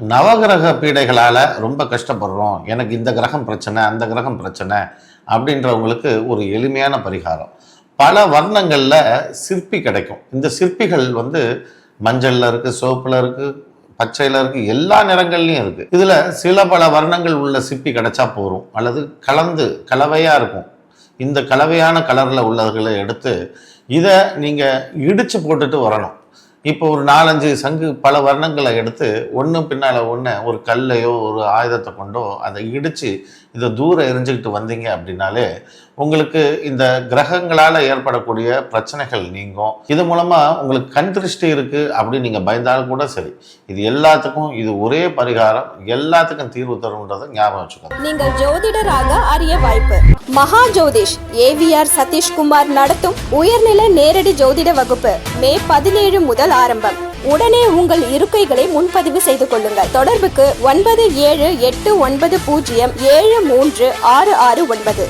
நவகிரக பீடைகளால் ரொம்ப கஷ்டப்படுறோம். எனக்கு இந்த கிரகம் பிரச்சனை அந்த கிரகம் பிரச்சனை அப்படின்றவங்களுக்கு ஒரு எளிமையான பரிகாரம். பல வர்ணங்களில் சிற்பி கிடைக்கும். இந்த சிற்பிகள் வந்து மஞ்சளில் இருக்குது சிவப்பில் இருக்குது பச்சையில் இருக்குது எல்லா நிறங்கள்லையும் இருக்குது இதில் சில பல வர்ணங்கள் உள்ள சிற்பி கிடைச்சா போதும். அல்லது கலந்து கலவையாக இருக்கும். இந்த கலவையான கலரில் உள்ளவர்களை எடுத்து இதை நீங்கள் இடித்து போட்டுட்டு வரணும். இப்போ ஒரு நாலஞ்சு சங்கு பல வர்ணங்களை எடுத்து ஒன்று பின்னால் ஒன்று ஒரு கல்லையோ ஒரு ஆயுதத்தை கொண்டோ அதை இடித்து இதை தூரம் எரிஞ்சுக்கிட்டு வந்தீங்க அப்படின்னாலே உங்களுக்கு இந்த கிரகங்களால் ஏற்படக்கூடிய பிரச்சனைகள் நீங்கும். இது மூலமாக உங்களுக்கு கண் திருஷ்டி இருக்குது அப்படின்னு நீங்கள் பயந்தாலும் கூட சரி. இது எல்லாத்துக்கும் இது ஒரே பரிகாரம். எல்லாத்துக்கும் தீர்வு தரும்ன்றதை ஞாபகம் வச்சுக்கோங்க. நீங்கள் ஜோதிடராக அறிய வாய்ப்பு. மகா ஜோதிஷ் ஏவிஆர் சதீஷ்குமார் நடத்தும் உயர்நிலை நேரடி ஜோதிட வகுப்பு மே பதினேழு முதல் ஆரம்பம். உடனே உங்கள் இருக்கைகளை முன்பதிவு செய்து கொள்ளுங்கள். தொடர்புக்கு ஒன்பது ஏழு எட்டு ஒன்பது பூஜ்ஜியம் ஏழு மூன்று ஆறு ஆறு ஒன்பது.